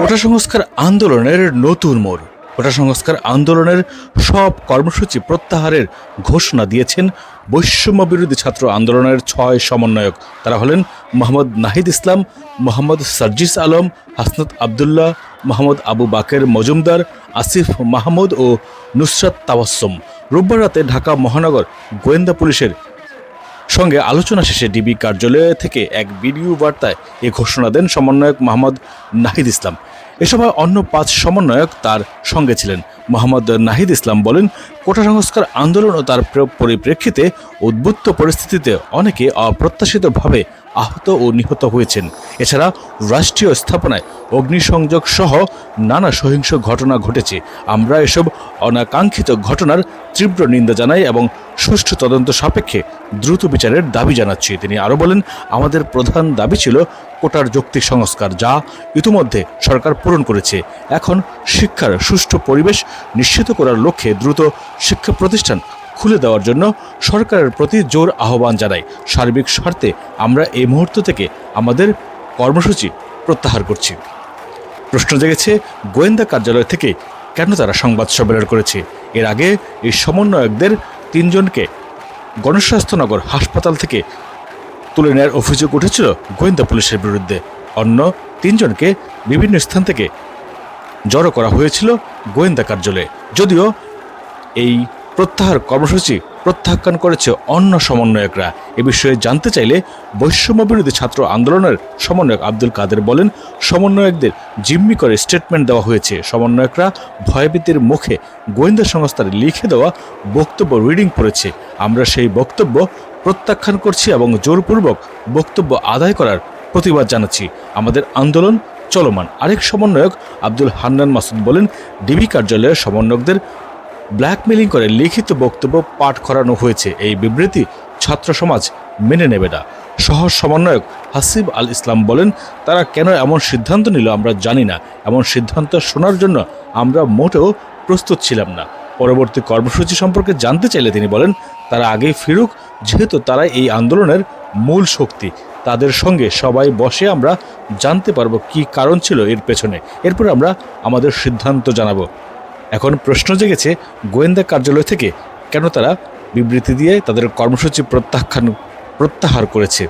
কোটা সংস্কার আন্দোলনের নতুন মোড়। কোটা সংস্কার আন্দোলনের সব কর্মসূচি প্রত্যাহারের ঘোষণা দিয়েছেন বৈষম্য বিরোধী ছাত্র আন্দোলনের ছয় সমন্বয়ক। তারা হলেন মোহাম্মদ নাহিদ ইসলাম, মোহাম্মদ সার্জিস আলম, হাসনাত আবদুল্লাহ, মোহাম্মদ আবু বাকের মজুমদার, আসিফ মাহমুদ ও নুসরাত তাবাসম রোববার রাতে ঢাকা মহানগর গোয়েন্দা পুলিশের সঙ্গে আলোচনা শেষে ডিবি কার্যালয় থেকে এক ভিডিও বার্তায় এ ঘোষণা দেন সমন্বয়ক মোহাম্মদ নাহিদ ইসলাম। এ সময় অন্য পাঁচ সমন্বয়ক তার সঙ্গে ছিলেন। মোহাম্মদ নাহিদ ইসলাম বলেন, কোটা সংস্কার আন্দোলন ও তার পরিপ্রেক্ষিতে উদ্বুদ্ধ পরিস্থিতিতে অনেকে অপ্রত্যাশিতভাবে আহত ও নিহত হয়েছেন। এছাড়া রাষ্ট্রীয় স্থাপনায় অগ্নিসংযোগ সহ নানা সহিংস ঘটনা ঘটেছে। আমরা এসব অনাকাঙ্ক্ষিত ঘটনার তীব্র নিন্দা জানাই এবং সুষ্ঠু তদন্ত সাপেক্ষে দ্রুত বিচারের দাবি জানাচ্ছি। তিনি আরও বলেন, আমাদের প্রধান দাবি ছিল কোটার যৌক্তিক সংস্কার, যা ইতিমধ্যে সরকার পূরণ করেছে। এখন শিক্ষার সুষ্ঠু পরিবেশ নিশ্চিত করার লক্ষ্যে দ্রুত শিক্ষা প্রতিষ্ঠান খুলে দেওয়ার জন্য সরকারের প্রতি জোর আহ্বান জানাই। সার্বিক স্বার্থে আমরা এই মুহূর্ত থেকে আমাদের কর্মসূচি প্রত্যাহার করছি। প্রশ্ন জেগেছে, গোয়েন্দা কার্যালয় থেকে কেন তারা সংবাদ সম্মেলন করেছে? এর আগে এই সমন্বয়কদের তিনজনকে গণস্বাস্থ্যনগর হাসপাতাল থেকে তুলে নেওয়ার অভিযোগ উঠেছিল গোয়েন্দা পুলিশের বিরুদ্ধে। অন্য তিনজনকে বিভিন্ন স্থান থেকে জড়ো করা হয়েছিল গোয়েন্দা কার্যালয়ে। যদিও এই প্রত্যাহার কর্মসূচি প্রত্যাখ্যান করেছে অন্য সমন্বয়করা। এ বিষয়ে জানতে চাইলে বৈষম্য বিরোধী ছাত্র আন্দোলনের সমন্বয়ক আব্দুল কাদের বলেন, সমন্বয়কদের জিম্মি করে স্টেটমেন্ট দেওয়া হয়েছে। সমন্বয়করা ভয়ভীতির মুখে গোয়েন্দা সংস্থার লিখে দেওয়া বক্তব্য রিডিং পড়েছে। আমরা সেই বক্তব্য প্রত্যাখ্যান করছি এবং জোরপূর্বক বক্তব্য আদায় করার প্রতিবাদ জানাচ্ছি। আমাদের আন্দোলন চলমান। আরেক সমন্বয়ক আব্দুল হান্নান মাসুদ বলেন, ডিবি কার্যালয়ের সমন্বয়কদের ব্ল্যাকমেলিং করে লিখিত বক্তব্য পাঠ করানো হয়েছে। এই বিবৃতি ছাত্র সমাজ মেনে নেবে না। সহ সমন্বয়ক হাসিব আল ইসলাম বলেন, তারা কেন এমন সিদ্ধান্ত নিল আমরা জানি না। এমন সিদ্ধান্ত শোনার জন্য আমরা মোটেও প্রস্তুত ছিলাম না। পরবর্তী কর্মসূচি সম্পর্কে জানতে চাইলে তিনি বলেন, তারা আগেই ফিরুক, যেহেতু তারা এই আন্দোলনের মূল শক্তি। তাদের সঙ্গে সবাই বসে আমরা জানতে পারব কি কারণ ছিল এর পেছনে। এরপর আমরা আমাদের সিদ্ধান্ত জানাব। এখন প্রশ্ন জেগেছে গোয়েন্দা কার্যালয় থেকে কেন তারা বিবৃতি দিয়ে তাদের কর্মসূচি প্রত্যাখ্যান প্রত্যাহার করেছে।